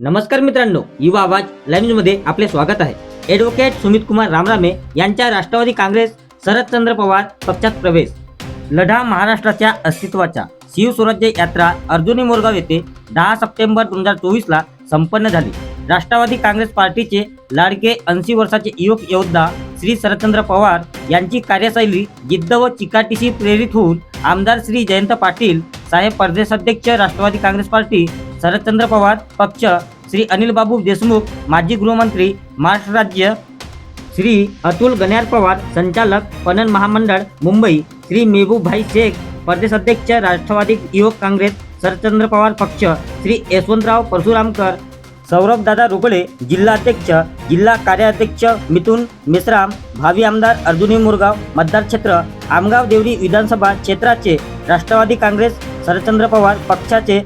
नमस्कार मित्रांनो युवा आवाज लाईव्हमध्ये आपले स्वागत आहे. ॲडव्होकेट सुमित कुमार रामरामे यांच्या राष्ट्रवादी काँग्रेस शरदचंद्र पवार पक्षात प्रवेश. लढा महाराष्ट्राच्या अस्तित्वाच्या शिवस्वराज्य यात्रा अर्जुनी मोरगाव येथे दहा सप्टेंबर दोन हजार चोवीसला संपन्न झाली. राष्ट्रवादी काँग्रेस पार्टीचे लाडके ऐंशी वर्षाचे युवक योद्धा श्री शरदचंद्र पवार यांची कार्यशैली जिद्द व चिकाटीशी प्रेरित होऊन आमदार श्री जयंत पाटील साहेब प्रदेशाध्यक्ष राष्ट्रवादी काँग्रेस पार्टी शरदचंद्र पवार पक्ष श्री अनिल बाबू देशमुख माजी गृहमंत्री महाराष्ट्र राज्य श्री अतुल गण्यार पवार संचालक पणन महामंडळ मुंबई श्री मेहबूबभाई शेख प्रदेशाध्यक्ष राष्ट्रवादी युवक काँग्रेस शरदचंद्र पवार पक्ष श्री यशवंतराव परशुरामकर सौरभदादा रुगळे जिल्हाध्यक्ष जिल्हा कार्याध्यक्ष मिथुन मेश्राम भावी आमदार अर्जुनी मुरगाव मतदारक्षेत्र आमगाव देवरी विधानसभा क्षेत्राचे राष्ट्रवादी काँग्रेस शरदचंद्र पवार पक्षाचे